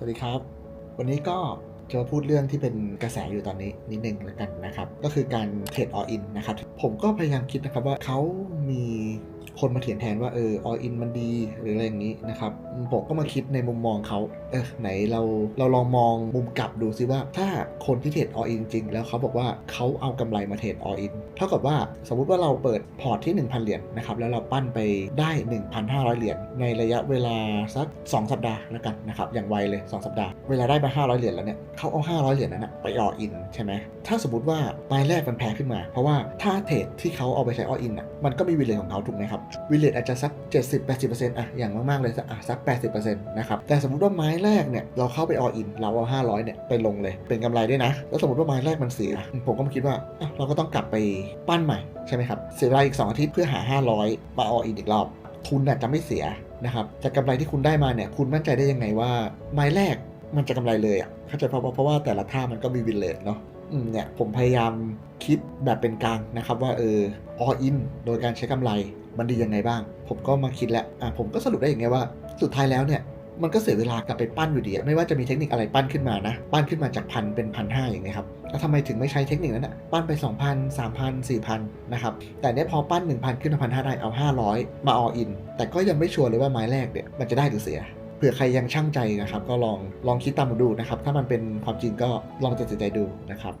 สวัสดีครับ วันนี้ก็จะมาพูดเรื่องที่เป็นกระแสอยู่ตอนนี้นิดนึงแล้วกันนะครับ ก็คือการเทรดออินนะครับ ผมก็พยายามคิดนะครับว่าเขามี คนมาเถียงแทนว่าเออ all in มันดีหรืออะไรอย่างนี้นะครับผมก็มาคิดในมุมมองเขาเออไหนเราเราลองมองมุมกลับดูซิว่า ถ้าคนที่เทรด all in จริง แล้วเขาบอกว่าเขาเอากำไรมาเทรด all in เท่ากับว่าสมมุติว่าเราเปิดพอร์ตที่ 1,000 เหรียญนะครับแล้วเราปั้นไปได้ 1,500 เหรียญในระยะเวลาสัก 2 สัปดาห์แล้วกันนะครับอย่างไวเลย 2 สัปดาห์ เวลาได้มา 500 เหรียญแล้วเนี่ยเขาเอา 500 เหรียญนั้นนะไป all in ใช่ไหมถ้าสมมติว่าไม้แรกมันแพ้ขึ้นมา เพราะว่าถ้าเทรดที่เขาเอาไปใช้ all in อะมันก็มีวิเลตของเขาถูกไหมครับวิเลตอาจจะสัก 70-80%อะอย่างมากๆเลยสักอะสัก 80%นะครับแต่สมมติว่าไม้แรกเนี่ยเราเข้าไป all in เราเอา 500เนี่ยไปลงเลยเป็นกำไรด้วยนะ แล้วสมมติว่าไม้แรกมันเสีย ผมก็มาคิดว่าเราก็ต้องกลับไปปั้นใหม่ใช่ไหมครับเสียเวลาอีก 2 อาทิตย์เพื่อหา 500 มา all in อีกรอบ ทุนน่ะจะไม่เสียนะครับจากกำไรที่คุณได้มาเนี่ยคุณมั่นใจได้ยังไงว่าไม้แรกมันจะกำไรเลยอะเข้าใจเพราะเพราะว่าแต่ละท่ามันก็มีวินเลทเนาะ เนี่ยผมพยายามคิดแบบเป็นกลางนะครับว่าเออ all in โดยการใช้กำไรมันดียังไงบ้าง ผมก็มาคิดแล้วอะผมก็สรุปได้อย่างไงว่า สุดท้ายแล้วเนี่ยมันก็เสียเวลากลับไปปั้นอยู่ดี ไม่ว่าจะมีเทคนิคอะไรปั้นขึ้นมานะ ปั้นขึ้นมาจากพันเป็นพันห้าอย่างเงี้ยครับ แล้วทำไมถึงไม่ใช้เทคนิคนั้นอะปั้นไป 2,000 3,000 4,000 นะครับ แต่เนี้ยพอปั้น 1,000 ขึ้นมาพันห้าได้เอา 500 มา all in แต่ก็ยังไม่ชัวร์เลยว่าไม้แรกเนี่ยมันจะได้หรือเสีย เผื่อใครยังช่างใจนะครับ ก็ลองลองคิดตามดูนะครับ ถ้ามันเป็นความจริงก็ลองตัดสินใจดูนะครับ